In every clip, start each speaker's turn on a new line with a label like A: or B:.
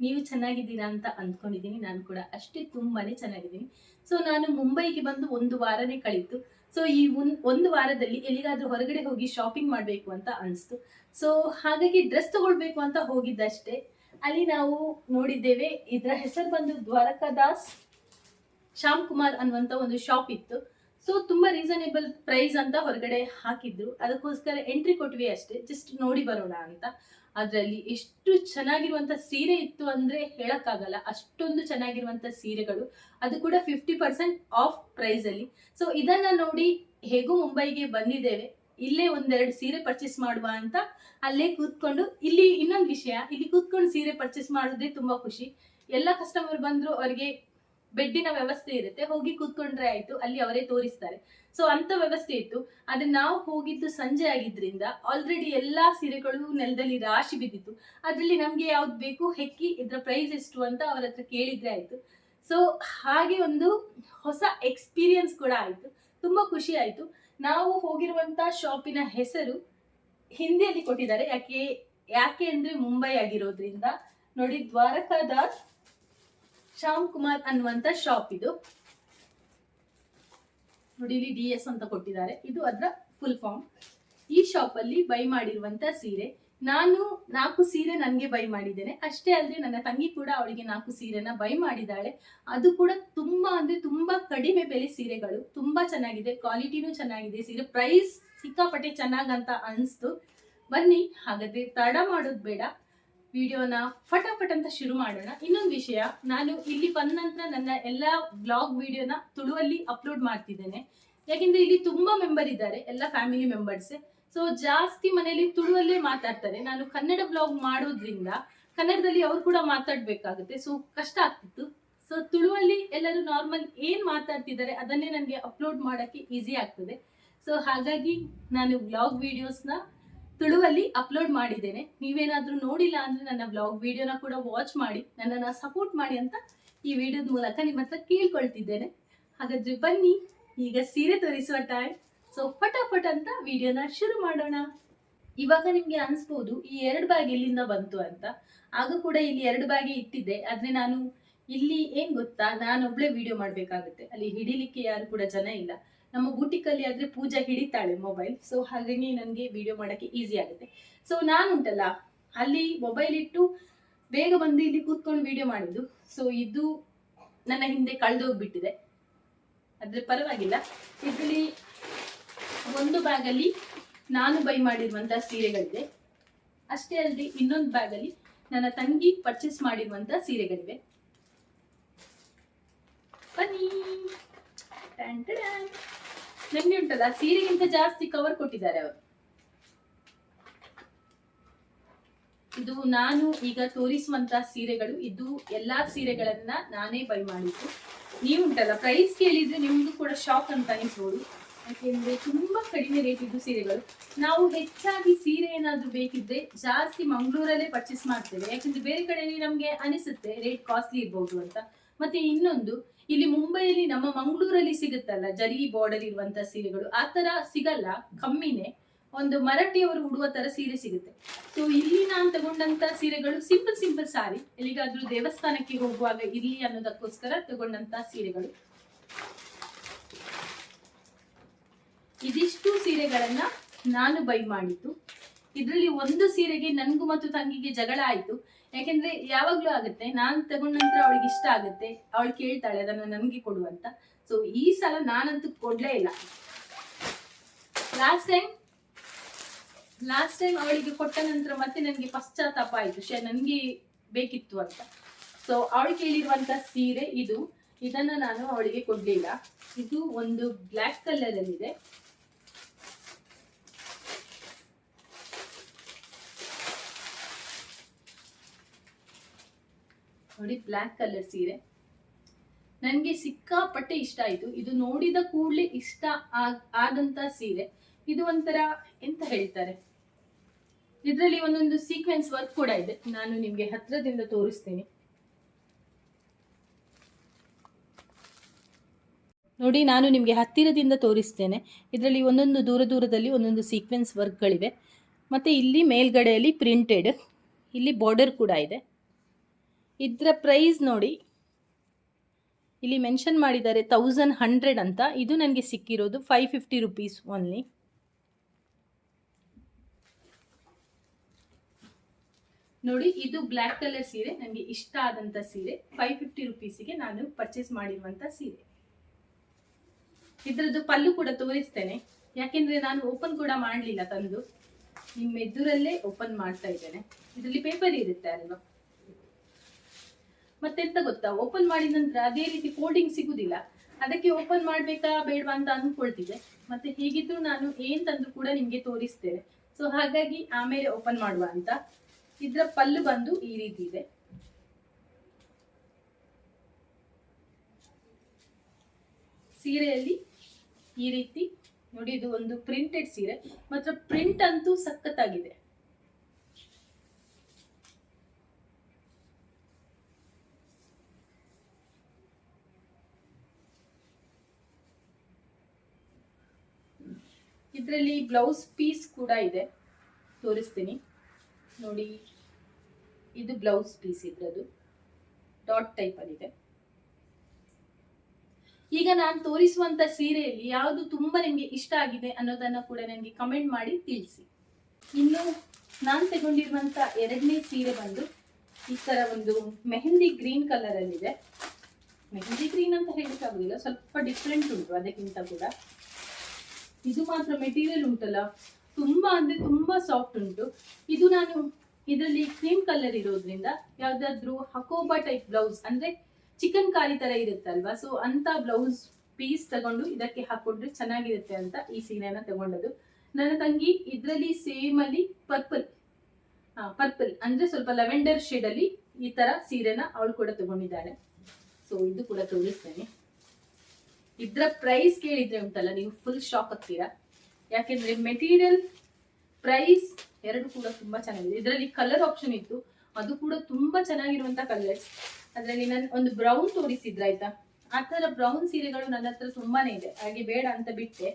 A: ನೀವು ಚೆನ್ನಾಗಿದ್ದೀರಾ ಅಂತ ಅಂದ್ಕೊಂಡಿದ್ದೀನಿ. ನಾನು ಕೂಡ ಅಷ್ಟೇ ತುಂಬಾನೇ ಚೆನ್ನಾಗಿದ್ದೀನಿ. ಸೊ ನಾನು ಮುಂಬೈಗೆ ಬಂದು ಒಂದು ವಾರನೇ ಕಳೀತು. ಸೊ ಈ ಒಂದ್ ವಾರದಲ್ಲಿ ಎಲ್ಲಿಗಾದ್ರೂ ಹೊರಗಡೆ ಹೋಗಿ ಶಾಪಿಂಗ್ ಮಾಡಬೇಕು ಅಂತ ಅನಿಸ್ತು. ಸೊ ಹಾಗಾಗಿ ಡ್ರೆಸ್ ತಗೊಳ್ಬೇಕು ಅಂತ ಹೋಗಿದ್ದಷ್ಟೇ. ಅಲ್ಲಿ ನಾವು ನೋಡಿದ್ದೇವೆ, ಇದರ ಹೆಸರು ಬಂದು ದ್ವಾರಕಾದಾಸ್ ಶ್ಯಾಮ್ ಕುಮಾರ್ ಅನ್ನುವಂಥ ಒಂದು ಶಾಪ್ ಇತ್ತು. ಸೊ ತುಂಬಾ ರೀಸನೇಬಲ್ ಪ್ರೈಸ್ ಅಂತ ಹೊರಗಡೆ ಹಾಕಿದ್ರು. ಅದಕ್ಕೋಸ್ಕರ ಎಂಟ್ರಿ ಕೊಟ್ವಿ ಅಷ್ಟೇ. ಜಸ್ಟ್ ನೋಡಿ ಬರೋಣ ಅಂತ. ಅದರಲ್ಲಿ ಎಷ್ಟು ಚೆನ್ನಾಗಿರುವಂತ ಸೀರೆ ಇತ್ತು ಅಂದ್ರೆ ಹೇಳೋಕ್ಕಾಗಲ್ಲ. ಅಷ್ಟೊಂದು ಚೆನ್ನಾಗಿರುವಂತ ಸೀರೆಗಳು. ಅದು ಕೂಡ ಫಿಫ್ಟಿ ಪರ್ಸೆಂಟ್ ಆಫ್ ಪ್ರೈಸ್ ಅಲ್ಲಿ. ಸೊ ಇದನ್ನ ನೋಡಿ ಹೇಗೂ ಮುಂಬೈಗೆ ಬಂದಿದ್ದೇವೆ. ಇಲ್ಲೇ ಒಂದೆರಡು ಸೀರೆ ಪರ್ಚೇಸ್ ಮಾಡುವ ಅಂತ ಅಲ್ಲೇ ಕೂತ್ಕೊಂಡು, ಇಲ್ಲಿ ಇನ್ನೊಂದು ವಿಷಯ, ಇಲ್ಲಿ ಕೂತ್ಕೊಂಡು ಸೀರೆ ಪರ್ಚೇಸ್ ಮಾಡೋದೇ ತುಂಬಾ ಖುಷಿ. ಎಲ್ಲ ಕಸ್ಟಮರ್ ಬಂದ್ರು ಅವರಿಗೆ ಬೆಡ್ಡಿನ ವ್ಯವಸ್ಥೆ ಇರುತ್ತೆ. ಹೋಗಿ ಕೂತ್ಕೊಂಡ್ರೆ ಆಯ್ತು. ಅಲ್ಲಿ ಅವರೇ ತೋರಿಸ್ತಾರೆ. ಸೊ ಅಂತ ವ್ಯವಸ್ಥೆ ಇತ್ತು. ಆದ್ರೆ ನಾವು ಹೋಗಿದ್ದು ಸಂಜೆ ಆಗಿದ್ರಿಂದ ಆಲ್ರೆಡಿ ಎಲ್ಲಾ ಸೀರೆಗಳು ನೆಲದಲ್ಲಿ ರಾಶಿ ಬಿದ್ದಿತ್ತು. ಅದರಲ್ಲಿ ನಮ್ಗೆ ಯಾವ್ದು ಬೇಕು? ಹೆಕ್ಕಿ, ಇದ್ರ ಪ್ರೈಸ್ ಎಷ್ಟು ಅಂತ ಅವ್ರ ಹತ್ರ ಕೇಳಿದ್ರೆ ಆಯ್ತು. ಸೊ ಹಾಗೆ ಒಂದು ಹೊಸ ಎಕ್ಸ್ಪೀರಿಯನ್ಸ್ ಕೂಡ ಆಯ್ತು. ತುಂಬಾ ಖುಷಿ ಆಯ್ತು. ನಾವು ಹೋಗಿರುವಂತ ಶಾಪಿನ ಹೆಸರು ಹಿಂದಿಯಲ್ಲಿ ಕೊಟ್ಟಿದ್ದಾರೆ. ಯಾಕೆ ಯಾಕೆ ಅಂದ್ರೆ ಮುಂಬೈ ಆಗಿರೋದ್ರಿಂದ ನೋಡಿ ದ್ವಾರಕಾದಾಸ್, ಶ್ಯಾಮ್ ಕುಮಾರ್ ಅನ್ನುವಂತ ಶಾಪ್ ಇದು. ನೋಡಿ ಇಲ್ಲಿ ಡಿ ಎಸ್ ಅಂತ ಕೊಟ್ಟಿದ್ದಾರೆ. ಇದು ಅದರ ಫುಲ್ ಫಾರ್ಮ್ ಈ ಶಾಪ್ ಅಲ್ಲಿ ಬೈ ಮಾಡಿರುವಂತ ಸೀರೆ. ನಾನು ನಾಲ್ಕು ಸೀರೆ ನನಗೆ ಬೈ ಮಾಡಿದ್ದೇನೆ. ಅಷ್ಟೇ ಅಲ್ಲದೆ ನನ್ನ ತಂಗಿ ಕೂಡ ಅವಳಿಗೆ ನಾಲ್ಕು ಸೀರೆನ ಬೈ ಮಾಡಿದ್ದಾಳೆ. ಅದು ಕೂಡ ತುಂಬಾ ಅಂದ್ರೆ ತುಂಬಾ ಕಡಿಮೆ ಬೆಲೆ ಸೀರೆಗಳು. ತುಂಬಾ ಚೆನ್ನಾಗಿದೆ ಕ್ವಾಲಿಟಿನೂ ಚೆನ್ನಾಗಿದೆ ಸೀರೆ. ಪ್ರೈಸ್ ಸಿಕ್ಕಾಪಟ್ಟೆ ಚೆನ್ನಾಗಂತ ಅನಿಸ್ತು. ಬನ್ನಿ, ಹಾಗಾದ್ರೆ ತಡ ಮಾಡೋದು ಬೇಡ. ವಿಡಿಯೋನ ಫಟಾಫಟ್ ಅಂತ ಶುರು ಮಾಡೋಣ. ಇನ್ನೊಂದು ವಿಷಯ, ನಾನು ಇಲ್ಲಿ ಬಂದ ನಂತರ ನನ್ನ ಎಲ್ಲ ಬ್ಲಾಗ್ ವಿಡಿಯೋನ ತುಳುವಲ್ಲಿ ಅಪ್ಲೋಡ್ ಮಾಡ್ತಿದ್ದೇನೆ. ಯಾಕೆಂದ್ರೆ ಇಲ್ಲಿ ತುಂಬಾ ಮೆಂಬರ್ ಇದ್ದಾರೆ, ಎಲ್ಲ ಫ್ಯಾಮಿಲಿ ಮೆಂಬರ್ಸ್ ಸೊ ಜಾಸ್ತಿ ಮನೆಯಲ್ಲಿ ತುಳುವಲ್ಲೇ ಮಾತಾಡ್ತಾರೆ. ನಾನು ಕನ್ನಡ ಬ್ಲಾಗ್ ಮಾಡೋದ್ರಿಂದ ಕನ್ನಡದಲ್ಲಿ ಅವ್ರು ಕೂಡ ಮಾತಾಡ್ಬೇಕಾಗುತ್ತೆ. ಸೊ ಕಷ್ಟ ಆಗ್ತಿತ್ತು. ಸೊ ತುಳುವಲ್ಲಿ ಎಲ್ಲರೂ ನಾರ್ಮಲ್ ಏನ್ ಮಾತಾಡ್ತಿದ್ದಾರೆ ಅದನ್ನೇ ನನಗೆ ಅಪ್ಲೋಡ್ ಮಾಡೋಕ್ಕೆ ಈಸಿ ಆಗ್ತದೆ. ಸೊ ಹಾಗಾಗಿ ನಾನು ಬ್ಲಾಗ್ ವಿಡಿಯೋಸ್ನ ತುಳುವಲ್ಲಿ ಅಪ್ಲೋಡ್ ಮಾಡಿದ್ದೇನೆ. ನೀವೇನಾದರೂ ನೋಡಿಲ್ಲ ಅಂದ್ರೆ ನನ್ನ ಬ್ಲಾಗ್ ವಿಡಿಯೋನ ಕೂಡ ವಾಚ್ ಮಾಡಿ, ನನ್ನನ್ನು ಸಪೋರ್ಟ್ ಮಾಡಿ ಅಂತ ಈ ವಿಡಿಯೋದ ಮೂಲಕ ನಿಮ್ಮ ಹತ್ರ ಕೇಳ್ಕೊಳ್ತಿದ್ದೇನೆ. ಹಾಗಾದ್ರೆ ಬನ್ನಿ, ಈಗ ಸೀರೆ ತೋರಿಸುವ ಟೈಮ್ ಸೊ ಫಟಾಫಟ್ ಅಂತ ವಿಡಿಯೋನ ಶುರು ಮಾಡೋಣ. ಇವಾಗ ನಿಮಗೆ ಅನಿಸ್ಬೋದು, ಈ ಎರಡು ಬ್ಯಾಗ್ ಎಲ್ಲಿಂದ ಬಂತು ಅಂತ. ಆಗ ಕೂಡ ಇಲ್ಲಿ ಎರಡು ಬ್ಯಾಗೆ ಇಟ್ಟಿದ್ದೆ. ಆದರೆ ನಾನು ಇಲ್ಲಿ ಏನು ಗೊತ್ತಾ, ನಾನೊಬ್ಳೆ ವಿಡಿಯೋ ಮಾಡಬೇಕಾಗುತ್ತೆ. ಅಲ್ಲಿ ಹಿಡಿಲಿಕ್ಕೆ ಯಾರು ಕೂಡ ಜನ ಇಲ್ಲ. ನಮ್ಮ ಬೂಟಿಕಲ್ಲಿ ಆದ್ರೆ ಪೂಜಾ ಹಿಡಿತಾಳೆ ಮೊಬೈಲ್ ಸೊ ಹಾಗಾಗಿ ನನಗೆ ವಿಡಿಯೋ ಮಾಡಕ್ಕೆ ಈಸಿ ಆಗುತ್ತೆ. ಸೊ ನಾನು ಉಂಟಲ್ಲ, ಅಲ್ಲಿ ಮೊಬೈಲ್ ಇಟ್ಟು ಬೇಗ ಬಂದು ಇಲ್ಲಿ ಕೂತ್ಕೊಂಡು ವಿಡಿಯೋ ಮಾಡಿದ್ದು ಸೊ ಇದು ನನ್ನ ಹಿಂದೆ ಕಳೆದೋಗ್ಬಿಟ್ಟಿದೆ. ಆದ್ರೆ ಪರವಾಗಿಲ್ಲ. ಇದರಲ್ಲಿ ಒಂದು ಬ್ಯಾಗಲ್ಲಿ ನಾನು ಬೈ ಮಾಡಿರುವಂಥ ಸೀರೆಗಳಿದೆ ಅಷ್ಟೇ ಅಲ್ಲದೆ ಇನ್ನೊಂದು ಬ್ಯಾಗಲ್ಲಿ ನನ್ನ ತಂಗಿ ಪರ್ಚೇಸ್ ಮಾಡಿರುವಂಥ ಸೀರೆಗಳಿವೆ. ಬನ್ನಿ. ನಂಗೆ ಉಂಟಲ್ಲ? ಸೀರೆಗಿಂತ ಜಾಸ್ತಿ ಕವರ್ ಕೊಟ್ಟಿದ್ದಾರೆ ಅವರು. ಇದು ನಾನು ಈಗ ತೋರಿಸುವಂತ ಸೀರೆಗಳು. ಇದು ಎಲ್ಲಾ ಸೀರೆಗಳನ್ನ ನಾನೇ ಬೈ ಮಾಡಿದ್ದು. ನೀವು ಉಂಟಲ್ಲ? ಪ್ರೈಸ್ ಕೇಳಿದ್ರೆ ನಿಮ್ದು ಕೂಡ ಶಾಕ್ ಅಂತ ಅನಿಸ್ಬೋದು ಯಾಕೆಂದ್ರೆ ತುಂಬಾ ಕಡಿಮೆ ರೇಟ್ ಇದ್ದು ಸೀರೆಗಳು. ನಾವು ಹೆಚ್ಚಾಗಿ ಸೀರೆ ಏನಾದ್ರೂ ಬೇಕಿದ್ರೆ ಜಾಸ್ತಿ ಮಂಗಳೂರಲ್ಲೇ ಪರ್ಚೇಸ್ ಮಾಡ್ತೇವೆ. ಯಾಕಂದ್ರೆ ಬೇರೆ ಕಡೆ ನಮ್ಗೆ ಅನಿಸುತ್ತೆ ರೇಟ್ ಕಾಸ್ಟ್ಲಿ ಇರ್ಬೋದು ಅಂತ. ಮತ್ತೆ ಇನ್ನೊಂದು ಇಲ್ಲಿ ಮುಂಬೈಯಲ್ಲಿ ನಮ್ಮ ಮಂಗಳೂರಲ್ಲಿ ಸಿಗುತ್ತಲ್ಲ, ಜರಿ ಬಾರ್ಡರ್ ಇರುವಂತ ಸೀರೆಗಳು, ಆ ತರ ಸಿಗಲ್ಲ, ಕಮ್ಮಿನೇ. ಒಂದು ಮರಾಠಿಯವರು ಉಡುವ ತರ ಸೀರೆ ಸಿಗುತ್ತೆ. ಸೊ ಇಲ್ಲಿ ನಾನು ತಗೊಂಡಂತ ಸೀರೆಗಳು ಸಿಂಪಲ್ ಸಿಂಪಲ್ ಸಾರಿ ಎಲ್ಲಿಗಾದ್ರೂ ದೇವಸ್ಥಾನಕ್ಕೆ ಹೋಗುವಾಗ ಇರ್ಲಿ ಅನ್ನೋದಕ್ಕೋಸ್ಕರ ತಗೊಂಡಂತ ಸೀರೆಗಳು. ಇದಿಷ್ಟು ಸೀರೆಗಳನ್ನ ನಾನು ಬೈ ಮಾಡಿತ್ತು ಇದರಲ್ಲಿ ಒಂದು ಸೀರೆಗೆ ನನ್ಗೂ ಮತ್ತು ತಂಗಿಗೆ ಜಗಳ ಆಯ್ತು. ಯಾಕೆಂದ್ರೆ ಯಾವಾಗ್ಲೂ ಆಗುತ್ತೆ, ನಾನ್ ತಗೊಂಡ ನಂತರ ಅವಳಿಗೆ ಇಷ್ಟ ಆಗುತ್ತೆ, ಅವಳು ಕೇಳ್ತಾಳೆ, ಅದನ್ನ ನನ್ಗೆ ಕೊಡು ಅಂತ. ಸೊ ಈ ಸಲ ನಾನಂತೂ ಕೊಡ್ಲೇ ಇಲ್ಲ. ಲಾಸ್ಟ್ ಟೈಮ್ ಲಾಸ್ಟ್ ಟೈಮ್ ಅವಳಿಗೆ ಕೊಟ್ಟ ನಂತರ ಮತ್ತೆ ನನಗೆ ಪಶ್ಚಾತ್ತಾಪ ಆಯ್ತು ಶೇ ನನಗೆ ಬೇಕಿತ್ತು ಅಂತ. ಸೊ ಅವಳು ಕೇಳಿರುವಂತ ಸೀರೆ ಇದು. ಇದನ್ನ ನಾನು ಅವಳಿಗೆ ಕೊಡ್ಲಿಲ್ಲ. ಇದು ಒಂದು ಬ್ಲ್ಯಾಕ್ ಕಲರ್ ಇದೆ ನೋಡಿ ಬ್ಲ್ಯಾಕ್ ಕಲರ್ ಸೀರೆ. ನನಗೆ ಸಿಕ್ಕಾಪಟ್ಟೆ ಇಷ್ಟ ಆಯಿತು. ಇದು ನೋಡಿದ ಕೂಡಲೇ ಇಷ್ಟ ಆದಂತ ಸೀರೆ. ಇದು ಒಂಥರ ಎಂತ ಹೇಳ್ತಾರೆ? ಇದರಲ್ಲಿ ಒಂದೊಂದು ಸೀಕ್ವೆನ್ಸ್ ವರ್ಕ್ ಕೂಡ ಇದೆ. ನಾನು ನಿಮಗೆ ಹತ್ರದಿಂದ ತೋರಿಸ್ತೀನಿ. ನೋಡಿ, ನಾನು ನಿಮಗೆ ಹತ್ತಿರದಿಂದ ತೋರಿಸ್ತೇನೆ. ಇದರಲ್ಲಿ ಒಂದೊಂದು ದೂರ ದೂರದಲ್ಲಿ ಒಂದೊಂದು ಸೀಕ್ವೆನ್ಸ್ ವರ್ಕ್ಗಳಿವೆ ಮತ್ತು ಇಲ್ಲಿ ಮೇಲ್ಗಡೆಯಲ್ಲಿ ಪ್ರಿಂಟೆಡ್ ಇಲ್ಲಿ ಬಾರ್ಡರ್ ಕೂಡ ಇದೆ. ಇದರ ಪ್ರೈಸ್ ನೋಡಿ. ಇಲ್ಲಿ ಮೆನ್ಷನ್ ಮಾಡಿದ್ದಾರೆ ತೌಸಂಡ್ ಹಂಡ್ರೆಡ್ ಅಂತ. ಇದು ನನಗೆ ಸಿಕ್ಕಿರೋದು ಫೈವ್ ಫಿಫ್ಟಿ ರುಪೀಸ್ ಓನ್ಲಿ ನೋಡಿ, ಇದು ಬ್ಲ್ಯಾಕ್ ಕಲರ್ ಸೀರೆ, ನನಗೆ ಇಷ್ಟ ಆದಂಥ ಸೀರೆ. ಫೈವ್ ಫಿಫ್ಟಿ ರುಪೀಸಿಗೆ ನಾನು ಪರ್ಚೇಸ್ ಮಾಡಿರುವಂಥ ಸೀರೆ. ಇದರದ್ದು ಪಲ್ಲು ಕೂಡ ತೋರಿಸ್ತೇನೆ. ಯಾಕೆಂದರೆ ನಾನು ಓಪನ್ ಕೂಡ ಮಾಡಲಿಲ್ಲ ತಂದು. ನಿಮ್ಮ ಎದುರಲ್ಲೇ ಓಪನ್ ಮಾಡ್ತಾ ಇದ್ದೇನೆ. ಇದರಲ್ಲಿ ಪೇಪರ್ ಇರುತ್ತೆ ಅಲ್ವಾ? ಮತ್ತೆಂತ ಗೊತ್ತಾ? ಓಪನ್ ಮಾಡಿದ ನಂತರ ಅದೇ ರೀತಿ ಫೋಲ್ಡಿಂಗ್ ಸಿಗುದಿಲ್ಲ. ಅದಕ್ಕೆ ಓಪನ್ ಮಾಡ್ಬೇಕಾ ಬೇಡವಾ ಅಂತ ಅನ್ಕೊಳ್ತಿದ್ದೆ ಮತ್ತೆ ಹೇಗಿದ್ರು ನಾನು ಏನ್ ತಂದ್ರು ಕೂಡ ನಿಮ್ಗೆ ತೋರಿಸ್ತೇನೆ. ಸೊ ಹಾಗಾಗಿ ಆಮೇಲೆ ಓಪನ್ ಮಾಡುವ ಅಂತ. ಇದ್ರ ಪಲ್ಲು ಬಂದು ಈ ರೀತಿ ಇದೆ. ಸೀರೆಯಲ್ಲಿ ಈ ರೀತಿ. ನೋಡಿ, ಇದು ಒಂದು ಪ್ರಿಂಟೆಡ್ ಸೀರೆ. ಮಾತ್ರ ಪ್ರಿಂಟ್ ಅಂತೂ ಸಖತ್ತಾಗಿದೆ. ಇದರಲ್ಲಿ ಬ್ಲೌಸ್ ಪೀಸ್ ಕೂಡ ಇದೆ. ತೋರಿಸ್ತೀನಿ. ನೋಡಿ, ಇದು ಬ್ಲೌಸ್ ಪೀಸ್ ಇದ್ರದ್ದು. ಡಾಟ್ ಟೈಪಲ್ಲಿದೆ ಈಗ ನಾನು ತೋರಿಸುವಂತ ಸೀರೆಯಲ್ಲಿ ಯಾವುದು ತುಂಬಾ ನಿಮಗೆ ಇಷ್ಟ ಆಗಿದೆ ಅನ್ನೋದನ್ನ ಕೂಡ ನನಗೆ ಕಮೆಂಟ್ ಮಾಡಿ ತಿಳಿಸಿ. ಇನ್ನು ನಾನು ತಗೊಂಡಿರುವಂತ ಎರಡನೇ ಸೀರೆ ಬಂದು ಈ ತರ ಒಂದು ಮೆಹಂದಿ ಗ್ರೀನ್ ಕಲರ್ ಅಲ್ಲಿದೆ. ಮೆಹಂದಿ ಗ್ರೀನ್ ಅಂತ ಹೇಳಕ್ಕಾಗುದಿಲ್ಲ, ಸ್ವಲ್ಪ ಡಿಫ್ರೆಂಟ್ ಉಂಟು ಅದಕ್ಕಿಂತ ಕೂಡ. ಇದು ಮಾತ್ರ ಮೆಟೀರಿಯಲ್ ಉಂಟಲ್ಲ? ತುಂಬಾ ಅಂದ್ರೆ ತುಂಬಾ ಸಾಫ್ಟ್ ಉಂಟು. ಇದು ನಾನು ಇದರಲ್ಲಿ ಕ್ರೀಮ್ ಕಲರ್ ಇರೋದ್ರಿಂದ ಯಾವುದಾದ್ರೂ ಹಕೋಬಾ ಟೈಪ್ ಬ್ಲೌಸ್ ಅಂದ್ರೆ ಚಿಕನ್ ಕಾರಿ ತರ ಇರುತ್ತಲ್ವಾ ಸೊ ಅಂತ ಬ್ಲೌಸ್ ಪೀಸ್ ತಗೊಂಡು ಇದಕ್ಕೆ ಹಾಕೊಂಡ್ರೆ ಚೆನ್ನಾಗಿರುತ್ತೆ ಅಂತ ಈ ಸೀರೆನ ತಗೊಂಡದ್ದು. ನನ್ನ ತಂಗಿ ಇದರಲ್ಲಿ ಸೇಮ್ ಅಲ್ಲಿ ಪರ್ಪಲ್ ಪರ್ಪಲ್ ಅಂದ್ರೆ ಸ್ವಲ್ಪ ಲೆವೆಂಡರ್ ಶೇಡ್ ಅಲ್ಲಿ ಈ ತರ ಸೀರೆನ ಅವಳು ಕೂಡ ತಗೊಂಡಿದ್ದಾಳೆ. ಸೊ ಇದು ಕೂಡ ತೋರಿಸ್ತೇನೆ. ಇದ್ರ ಪ್ರೈಸ್ ಕೇಳಿದ್ರೆ ಉಂಟಲ್ಲ, ನೀವು ಫುಲ್ ಶಾಕ್ ಆಗ್ತೀರಾ? ಯಾಕೆಂದ್ರೆ ಮೆಟೀರಿಯಲ್ ಪ್ರೈಸ್ ಎರಡು ಕೂಡ ತುಂಬಾ ಚೆನ್ನಾಗಿದೆ. ಇದರಲ್ಲಿ ಕಲರ್ ಆಪ್ಷನ್ ಇತ್ತು. ಅದು ಕೂಡ ತುಂಬಾ ಚೆನ್ನಾಗಿರುವಂತ ಕಲರ್ಸ್ ಅದರಲ್ಲಿ ನಾನು ಒಂದು ಬ್ರೌನ್ ತೋರಿಸಿದ್ರ ಆಯ್ತಾ? ಆ ತರ ಬ್ರೌನ್ ಸೀರೆಗಳು ನನ್ನ ಹತ್ರ ತುಂಬಾನೇ ಇದೆ. ಹಾಗೆ ಬೇಡ ಅಂತ ಬಿಟ್ಟೆ.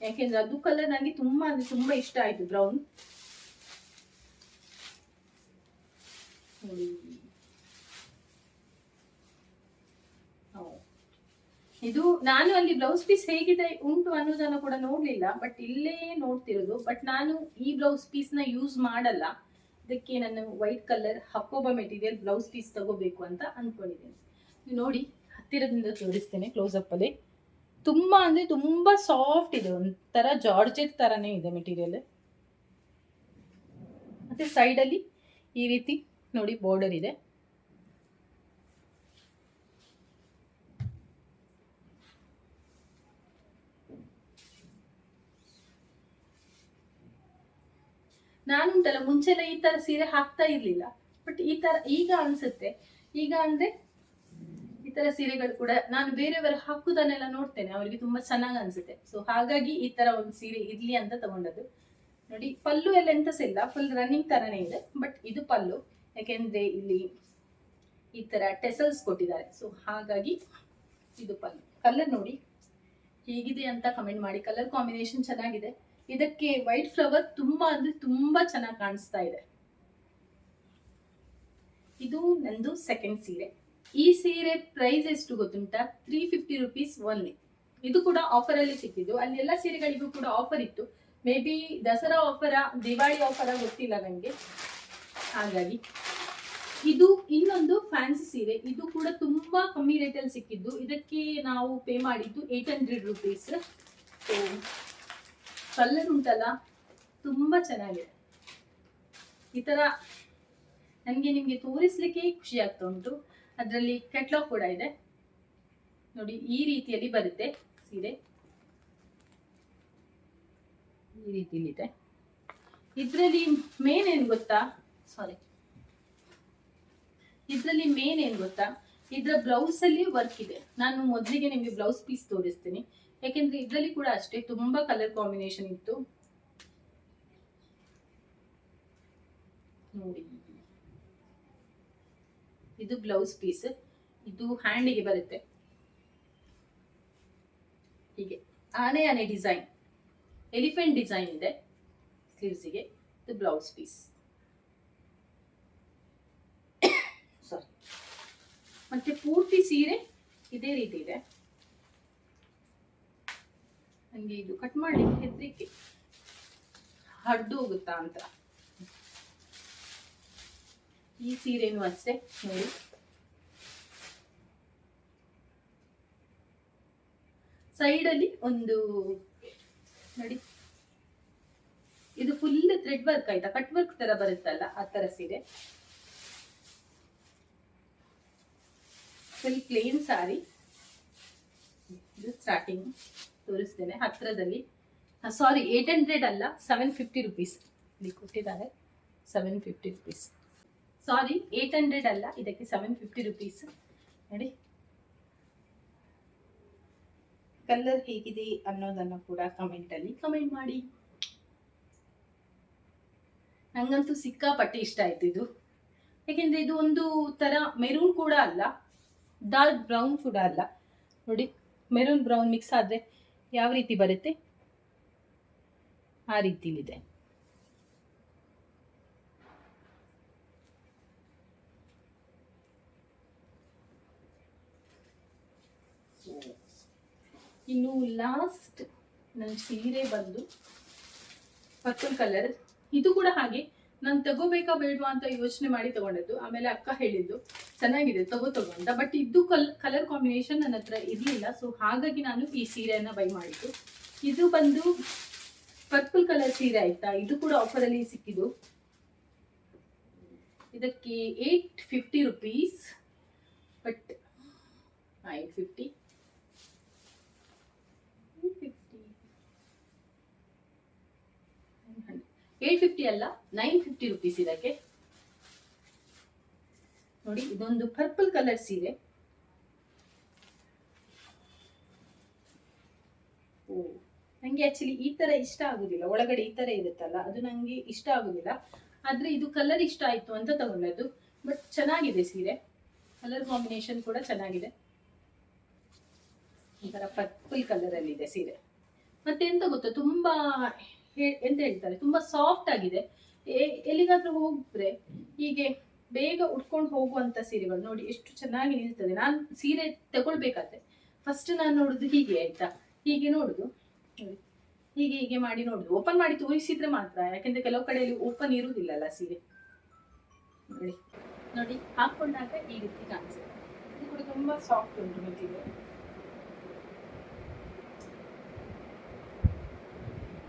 A: ಯಾಕೆಂದ್ರೆ ಅದು ಕಲರ್ ನನಗೆ ತುಂಬಾ ಅಂದ್ರೆ ತುಂಬಾ ಇಷ್ಟ ಆಯ್ತು ಬ್ರೌನ್ ನೋಡಿ ಹೌದು. ಇದು ನಾನು ಅಲ್ಲಿ ಬ್ಲೌಸ್ ಪೀಸ್ ಹೇಗಿದೆ ಉಂಟು ಅನ್ನೋದನ್ನ ಕೂಡ ನೋಡ್ಲಿಲ್ಲ ಬಟ್ ಇಲ್ಲೇ ನೋಡ್ತಿರೋದು. ಬಟ್ ನಾನು ಈ ಬ್ಲೌಸ್ ಪೀಸ್ನ ಯೂಸ್ ಮಾಡಲ್ಲ. ಇದಕ್ಕೆ ನಾನು white colour Hakoba material blouse piece ತಗೋಬೇಕು ಅಂತ ಅನ್ಕೊಂಡಿದ್ದೇನೆ. ನೋಡಿ, ಹತ್ತಿರದಿಂದ ತೋರಿಸ್ತೇನೆ ಕ್ಲೋಸ್ ಅಪ್ ಅಲ್ಲಿ. ತುಂಬಾ ಅಂದ್ರೆ ತುಂಬಾ ಸಾಫ್ಟ್ ಇದೆ, ಒಂಥರ ಜಾರ್ಜೆಟ್ ತರನೇ ಇದೆ ಮೆಟೀರಿಯಲ್ ಮತ್ತೆ ಸೈಡ್ ಅಲ್ಲಿ ಈ ರೀತಿ ನೋಡಿ ಬಾರ್ಡರ್ ಇದೆ. ನಾನುಂಟಲ್ಲ ಮುಂಚೆಲ್ಲ ಈ ತರ ಸೀರೆ ಹಾಕ್ತಾ ಇರ್ಲಿಲ್ಲ. ಬಟ್ ಈ ತರ, ಈಗ ಅನ್ಸುತ್ತೆ. ಈಗ ಅಂದ್ರೆ ಈ ತರ ಸೀರೆಗಳು ಕೂಡ ನಾನು ಬೇರೆಯವರು ಹಾಕುದನ್ನೆಲ್ಲ ನೋಡ್ತೇನೆ, ಅವರಿಗೆ ತುಂಬಾ ಚೆನ್ನಾಗಿ ಅನ್ಸುತ್ತೆ. ಸೊ ಹಾಗಾಗಿ ಈ ತರ ಒಂದು ಸೀರೆ ಇರ್ಲಿ ಅಂತ ತಗೊಂಡದ್ದು. ನೋಡಿ, ಪಲ್ಲು ಎಲ್ಲ ಎಂತ ಸಹ ಇಲ್ಲ ಫುಲ್ ರನ್ನಿಂಗ್ ತರನೇ ಇದೆ. ಬಟ್ ಇದು ಪಲ್ಲು, ಯಾಕೆಂದ್ರೆ ಇಲ್ಲಿ ಈ ತರ ಟೆಸಲ್ಸ್ ಕೊಟ್ಟಿದ್ದಾರೆ. ಸೊ ಹಾಗಾಗಿ ಇದು ಪಲ್ಲು. ಕಲರ್ ನೋಡಿ, ಹೇಗಿದೆ ಅಂತ ಕಮೆಂಟ್ ಮಾಡಿ. ಕಲರ್ ಕಾಂಬಿನೇಷನ್ ಚೆನ್ನಾಗಿದೆ. ಇದಕ್ಕೆ ವೈಟ್ ಫ್ಲವರ್ ತುಂಬಾ ಅಂದ್ರೆ ತುಂಬಾ ಚೆನ್ನಾಗಿ ಕಾಣಿಸ್ತಾ ಇದೆ. ಇದು ನಂದು ಸೆಕೆಂಡ್ ಸೀರೆ. ಈ ಸೀರೆ ಪ್ರೈಸ್ ಎಷ್ಟು ಗೊತ್ತುಂಟಾ? ತ್ರೀ ಫಿಫ್ಟಿ ರುಪೀಸ್ ಓನ್ಲಿ ಇದು ಕೂಡ ಆಫರ್ ಅಲ್ಲಿ ಸಿಕ್ಕಿದ್ದು. ಅಲ್ಲಿ ಎಲ್ಲ ಸೀರೆಗಳಿಗೂ ಕೂಡ ಆಫರ್ ಇತ್ತು. ಮೇ ಬಿ ದಸರಾ ಆಫರ ದಿವಾಳಿ ಆಫರ ಗೊತ್ತಿಲ್ಲ ನಂಗೆ. ಹಾಗಾಗಿ ಇದು ಇನ್ನೊಂದು ಫ್ಯಾನ್ಸಿ ಸೀರೆ. ಇದು ಕೂಡ ತುಂಬಾ ಕಮ್ಮಿ ರೇಟಲ್ಲಿ ಸಿಕ್ಕಿದ್ದು. ಇದಕ್ಕೆ ನಾವು ಪೇ ಮಾಡಿದ್ದು ಏಟ್ ಹಂಡ್ರೆಡ್ ರುಪೀಸ್ ಕಲರ್ ಉಂಟಲ್ಲ ತುಂಬಾ ಚೆನ್ನಾಗಿದೆ. ಈ ತರ ನನಗೆ ನಿಮಗೆ ತೋರಿಸ್ಲಿಕ್ಕೆ ಖುಷಿ ಆಗ್ತಾ ಉಂಟು. ಅದರಲ್ಲಿ ಕೆಟ್ಲಾಗ್ ಕೂಡ ಇದೆ. ನೋಡಿ, ಈ ರೀತಿಯಲ್ಲಿ ಬರುತ್ತೆ ಸೀರೆ. ಈ ರೀತಿಯಲ್ಲಿ ಇದೆ ಇದರಲ್ಲಿ ಮೇನ್ ಏನ್ ಗೊತ್ತಾ? ಸಾರಿ ಇದರಲ್ಲಿ ಮೇನ್ ಏನ್ ಗೊತ್ತಾ? ಇದರ ಬ್ಲೌಸ್ ಅಲ್ಲಿ ವರ್ಕ್ ಇದೆ. ನಾನು ಮೊದಲಿಗೆ ನಿಮಗೆ ಬ್ಲೌಸ್ ಪೀಸ್ ತೋರಿಸ್ತೀನಿ. ಯಾಕೆಂದ್ರೆ ಇದರಲ್ಲಿ ಕೂಡ ಅಷ್ಟೇ, ತುಂಬಾ ಕಲರ್ ಕಾಂಬಿನೇಷನ್ ಇತ್ತು. ನೋಡಿ. ಇದು ಬ್ಲೌಸ್ ಪೀಸ್ ಇದು ಹ್ಯಾಂಡಿಗೆ ಬರುತ್ತೆ. ಹೀಗೆ. ಆನೆ ಆನೆ ಡಿಸೈನ್ ಎಲಿಫೆಂಟ್ ಡಿಸೈನ್ ಇದೆ ಸ್ಲೀವ್ಸಿಗೆ ಇದು ಬ್ಲೌಸ್ ಪೀಸ್ ಸಾರಿ ಮತ್ತೆ ಪೂರ್ತಿ ಸೀರೆ ಇದೇ ರೀತಿ ಇದೆ. ನನಗೆ ಇದು ಕಟ್ ಮಾಡಿ ಹೆದರಿಕೆ. ಹಡ್ದು ಹೋಗುತ್ತಾ ಅಂತ. ಈ ಸೀರೆನೂ ಅಷ್ಟೇ, ನೋಡಿ. ಸೈಡಲ್ಲಿ ಒಂದು, ನೋಡಿ. ಇದು ಫುಲ್ ಥ್ರೆಡ್ ವರ್ಕ್ ಆಯ್ತಾ? ಕಟ್ ವರ್ಕ್ ತರ ಬರುತ್ತಲ್ಲ, ಆ ತರ ಸೀರೆ. ಫುಲ್ ಪ್ಲೇನ್ ಸಾರಿ ಇದು ಸ್ಟಾರ್ಟಿಂಗ್ ತೋರಿಸ್ತೇನೆ ಹತ್ರದಲ್ಲಿ. ಸಾರಿ ಏಟ್ ಹಂಡ್ರೆಡ್ ಅಲ್ಲ ಸೆವೆನ್ ಫಿಫ್ಟಿ ರುಪೀಸ್ ಇಲ್ಲಿ ಕೊಟ್ಟಿದ್ದಾರೆ seven fifty rupees sorry eight hundred ಅಲ್ಲ, ಇದಕ್ಕೆ ಸೆವೆನ್ ಫಿಫ್ಟಿ ರುಪೀಸ್ ನೋಡಿ. ಕಲರ್ ಹೇಗಿದೆ ಅನ್ನೋದನ್ನು ಕೂಡ ಕಮೆಂಟಲ್ಲಿ ಕಮೆಂಟ್ ಮಾಡಿ. ನಂಗಂತೂ ಸಿಕ್ಕಾಪಟ್ಟೆ ಇಷ್ಟ ಆಯ್ತು ಇದು. ಯಾಕೆಂದ್ರೆ ಇದು ಒಂದು ತರ ಮೆರೂನ್ ಕೂಡ ಅಲ್ಲ ಡಾರ್ಕ್ ಬ್ರೌನ್ ಕೂಡ ಅಲ್ಲ. ನೋಡಿ ಮೆರೂನ್ ಬ್ರೌನ್ ಮಿಕ್ಸ್ ಆದ್ರೆ ಯಾವ ರೀತಿ ಬರುತ್ತೆ? ಆ ರೀತಿಲಿದೆ. ಇನ್ನು ಲಾಸ್ಟ್ ನನ್ನ ಸೀರೆ ಬಂದು ಪರ್ಪಲ್ ಕಲರ್ ಇದು ಕೂಡ ಹಾಗೆ. ನಾನು ತಗೋಬೇಕಾ ಬೇಡವಾ ಅಂತ ಯೋಚನೆ ಮಾಡಿ ತಗೊಂಡದ್ದು. ಆಮೇಲೆ ಅಕ್ಕ ಹೇಳಿದ್ದು, ಚೆನ್ನಾಗಿದೆ, ತಗೋ ತಗೋ ಅಂತ. ಬಟ್ ಇದು ಕಲ್ ಕಲರ್ ಕಾಂಬಿನೇಷನ್ ನನ್ನ ಹತ್ರ ಇರಲಿಲ್ಲ. ಸೊ ಹಾಗಾಗಿ ನಾನು ಈ ಸೀರೆಯನ್ನು ಬೈ ಮಾಡಿದ್ದು. ಇದು ಬಂದು ಪರ್ಪಲ್ ಕಲರ್ ಸೀರೆ ಆಯ್ತಾ? ಇದು ಕೂಡ ಆಫರ್ ಅಲ್ಲಿ ಸಿಕ್ಕಿದ್ದು. ಇದಕ್ಕೆ eight fifty rupees but eight fifty eight fifty ಅಲ್ಲ ನೈನ್ ಫಿಫ್ಟಿ ರುಪೀಸ್ ಇದಕ್ಕೆ. ನೋಡಿ, ಇದೊಂದು ಪರ್ಪಲ್ ಕಲರ್ ಸೀರೆ. ನಂಗೆ ಆಕ್ಚುಲಿ ಈ ತರ ಇಷ್ಟ ಆಗುದಿಲ್ಲ. ಒಳಗಡೆ ಈ ತರ ಇರುತ್ತಲ್ಲ, ಅದು ನಂಗೆ ಇಷ್ಟ ಆಗುದಿಲ್ಲ. ಆದ್ರೆ ಇದು ಕಲರ್ ಇಷ್ಟ ಆಯ್ತು ಅಂತ ತಗೊಂಡದ್ದು. ಬಟ್ ಚೆನ್ನಾಗಿದೆ ಸೀರೆ. ಕಲರ್ ಕಾಂಬಿನೇಷನ್ ಕೂಡ ಚೆನ್ನಾಗಿದೆ. ಒಂಥರ ಪರ್ಪಲ್ ಕಲರ್ ಅಲ್ಲಿ ಇದೆ ಸೀರೆ. ಮತ್ತೆ ಎಂತ ಗೊತ್ತಾ? ತುಂಬಾ ಎಂತ ಹೇಳ್ತಾರೆ? ತುಂಬಾ ಸಾಫ್ಟ್ ಆಗಿದೆ. ಎಲ್ಲಿಗಾದ್ರೂ ಹೋಗಿದ್ರೆ ಹೀಗೆ ಬೇಗ ಉಟ್ಕೊಂಡು ಹೋಗುವಂತ ಸೀರೆಗಳು ನೋಡಿ, ಎಷ್ಟು ಚೆನ್ನಾಗಿ ನಿಲ್ತದೆ. ನಾನು ಸೀರೆ ತಗೊಳ್ಬೇಕಾದ್ರೆ ಫಸ್ಟ್ ನಾನು ನೋಡುದು ಹೀಗೆ ಆಯ್ತಾ? ಹೀಗೆ ನೋಡುದು. ನೋಡಿ, ಹೀಗೆ ಹೀಗೆ ಮಾಡಿ ನೋಡುದು. ಓಪನ್ ಮಾಡಿ ತೋರಿಸಿದ್ರೆ ಮಾತ್ರ, ಯಾಕೆಂದ್ರೆ ಕೆಲವು ಕಡೆಯಲ್ಲಿ ಓಪನ್ ಇರುವುದಿಲ್ಲಲ್ಲ ಸೀರೆ. ನೋಡಿ ನೋಡಿ, ಹಾಕೊಂಡಾಗ ಈ ರೀತಿ ಕಾಣಿಸುತ್ತೆ. ಇದು ಕೂಡ ತುಂಬಾ ಸಾಫ್ಟ್ ಉಂಟು ಮೆಟೀರಿಯಲ್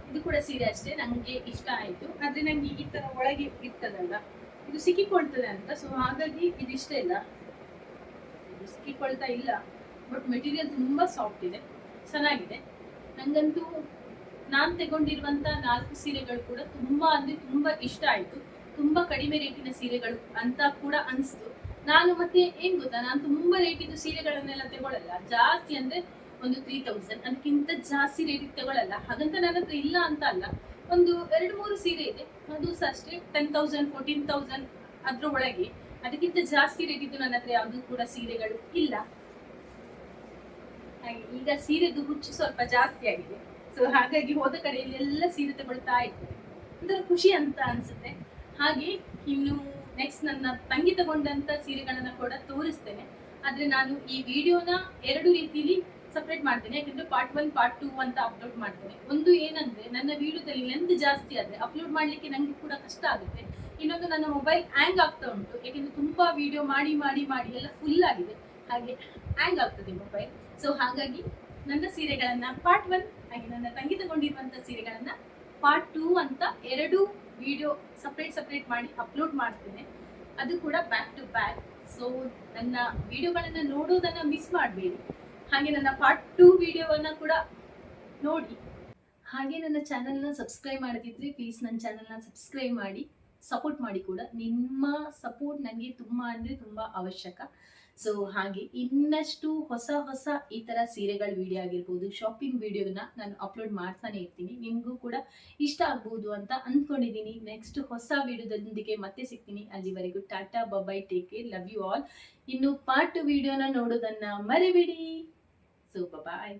A: ಇದು ಕೂಡ ಸೀರೆ ಅಷ್ಟೇ, ನಂಗೆ ಇಷ್ಟ ಆಯ್ತು. ಆದ್ರೆ ನಂಗೆ ಈ ತರ ಒಳಗೆ ಇರ್ತದಲ್ಲ, ಇದು ಸಿಕ್ಕಿಕೊಳ್ತದೆ ಅಂತ ಸೊ ಹಾಗಾಗಿ ಇದು ಇಷ್ಟ ಇಲ್ಲ. ಇದು ಸಿಕ್ಕಿಕೊಳ್ತಾ ಇಲ್ಲ ಬಟ್ ಮೆಟೀರಿಯಲ್ ತುಂಬಾ ಸಾಫ್ಟ್ ಇದೆ, ಚೆನ್ನಾಗಿದೆ. ನಂಗಂತೂ ನಾನ್ ತಗೊಂಡಿರುವಂತ ನಾಲ್ಕು ಸೀರೆಗಳು ಕೂಡ ತುಂಬಾ ಅಂದ್ರೆ ತುಂಬಾ ಇಷ್ಟ ಆಯ್ತು. ತುಂಬಾ ಕಡಿಮೆ ರೇಟಿನ ಸೀರೆಗಳು ಅಂತ ಕೂಡ ಅನಿಸ್ತು. ನಾನು ಮತ್ತೆ ಏನ್ ಗೊತ್ತಾ, ನಾನು ತುಂಬಾ ರೇಟಿದ್ದು ಸೀರೆಗಳನ್ನೆಲ್ಲ ತಗೊಳ್ಳಲ್ಲ ಜಾಸ್ತಿ ಅಂದ್ರೆ ಒಂದು ತ್ರೀ ತೌಸಂಡ್ ಅದಕ್ಕಿಂತ ಜಾಸ್ತಿ ರೇಟಿಗೆ ತಗೊಳ್ಳಲ್ಲ ಹಾಗಂತ ನನ್ನ ಹತ್ರ ಇಲ್ಲ ಅಂತ ಅಲ್ಲ. ಒಂದು ಎರಡು ಮೂರು ಸೀರೆ ಇದೆ. ಅದು ಸಹ ಅಷ್ಟೇ ಟೆನ್ ತೌಸಂಡ್ ಫೋರ್ಟೀನ್ ತೌಸಂಡ್ ಅದ್ರ ಒಳಗೆ ಅದಕ್ಕಿಂತ ಜಾಸ್ತಿ ರೇಟ್ ನನ್ನ ಹತ್ರ ಯಾವುದು ಕೂಡ ಸೀರೆಗಳು ಇಲ್ಲ. ಹಾಗೆ ಈಗ ಸೀರೆದು ಹುಚ್ಚು ಸ್ವಲ್ಪ ಜಾಸ್ತಿ ಆಗಿದೆ. ಸೊ ಹಾಗಾಗಿ ಹೋದ ಕಡೆಯಲ್ಲಿ ಎಲ್ಲ ಸೀರೆ ತಗೊಳ್ತಾ ಇರ್ತೇನೆ ಒಂಥರ ಖುಷಿ ಅಂತ ಅನ್ಸುತ್ತೆ. ಹಾಗೆ ಇನ್ನು ನೆಕ್ಸ್ಟ್ ನನ್ನ ತಂಗಿ ತಗೊಂಡಂತ ಸೀರೆಗಳನ್ನ ಕೂಡ ತೋರಿಸ್ತೇನೆ. ಆದ್ರೆ ನಾನು ಈ ವಿಡಿಯೋನ ಎರಡು ರೀತಿಲಿ ಸಪ್ರೇಟ್ ಮಾಡ್ತೇನೆ. ಯಾಕಂದ್ರೆ ಪಾರ್ಟ್ ಒನ್ ಪಾರ್ಟ್ ಟೂ ಅಂತ ಅಪ್ಲೋಡ್ ಮಾಡ್ತೇನೆ. ಒಂದು ಏನಂದ್ರೆ, ನನ್ನ ವಿಡಿಯೋದಲ್ಲಿ ಲೆಂತ್ ಜಾಸ್ತಿ ಆದ್ರೆ ಅಪ್ಲೋಡ್ ಮಾಡ್ಲಿಕ್ಕೆ ನಂಗೆ ಕೂಡ ಕಷ್ಟ ಆಗುತ್ತೆ. ಇನ್ನೊಂದು ನನ್ನ ಮೊಬೈಲ್ ಹ್ಯಾಂಗ್ ಆಗ್ತಾ ಉಂಟು. ಯಾಕಂದ್ರೆ ತುಂಬಾ ವಿಡಿಯೋ ಮಾಡಿ ಮಾಡಿ ಮಾಡಿ ಎಲ್ಲ ಫುಲ್ ಆಗಿದೆ. ಹಾಗೆ ಹ್ಯಾಂಗ್ ಆಗ್ತದೆ ಮೊಬೈಲ್ ಸೊ ಹಾಗಾಗಿ ನನ್ನ ಸೀರೆಗಳನ್ನ ಪಾರ್ಟ್ ಒನ್ ಹಾಗೆ ನನ್ನ ತಂಗಿ ತಗೊಂಡಿರುವಂತ ಸೀರೆಗಳನ್ನ ಪಾರ್ಟ್ ಟೂ ಅಂತ ಎರಡು ವಿಡಿಯೋ ಸಪ್ರೇಟ್ ಸಪ್ರೇಟ್ ಮಾಡಿ ಅಪ್ಲೋಡ್ ಮಾಡ್ತೇನೆ. ಅದು ಕೂಡ ಬ್ಯಾಕ್ ಟು ಬ್ಯಾಕ್ ಸೊ ನನ್ನ ವಿಡಿಯೋಗಳನ್ನ ನೋಡೋದನ್ನ ಮಿಸ್ ಮಾಡಬೇಡಿ. ಹಾಗೆ ನನ್ನ ಪಾರ್ಟ್ ಟೂ ವಿಡಿಯೋವನ್ನ ಕೂಡ ನೋಡಿ. ಹಾಗೆ ನನ್ನ ಚಾನಲ್ನ ಸಬ್ಸ್ಕ್ರೈಬ್ ಮಾಡದಿದ್ರೆ ಪ್ಲೀಸ್ ನನ್ನ ಚಾನಲ್ನ ಸಬ್ಸ್ಕ್ರೈಬ್ ಮಾಡಿ ಸಪೋರ್ಟ್ ಮಾಡಿ ಕೂಡ. ನಿಮ್ಮ ಸಪೋರ್ಟ್ ನನಗೆ ತುಂಬ ಅಂದರೆ ತುಂಬ ಅವಶ್ಯಕ. ಸೊ ಹಾಗೆ ಇನ್ನಷ್ಟು ಹೊಸ ಹೊಸ ಈ ಥರ ಸೀರೆಗಳ ವಿಡಿಯೋ ಆಗಿರ್ಬೋದು ಶಾಪಿಂಗ್ ವಿಡಿಯೋನ ನಾನು ಅಪ್ಲೋಡ್ ಮಾಡ್ತಾನೆ ಇರ್ತೀನಿ. ನಿಮಗೂ ಕೂಡ ಇಷ್ಟ ಆಗ್ಬೋದು ಅಂತ ಅಂದ್ಕೊಂಡಿದ್ದೀನಿ ನೆಕ್ಸ್ಟ್ ಹೊಸ ವಿಡಿಯೋದೊಂದಿಗೆ ಮತ್ತೆ ಸಿಗ್ತೀನಿ. ಅಲ್ಲಿವರೆಗೂ tata, bye bye, take care, love you all. ಇನ್ನು ಪಾರ್ಟ್ ವಿಡಿಯೋನ ನೋಡೋದನ್ನು ಮರಿಬಿಡಿ. So bye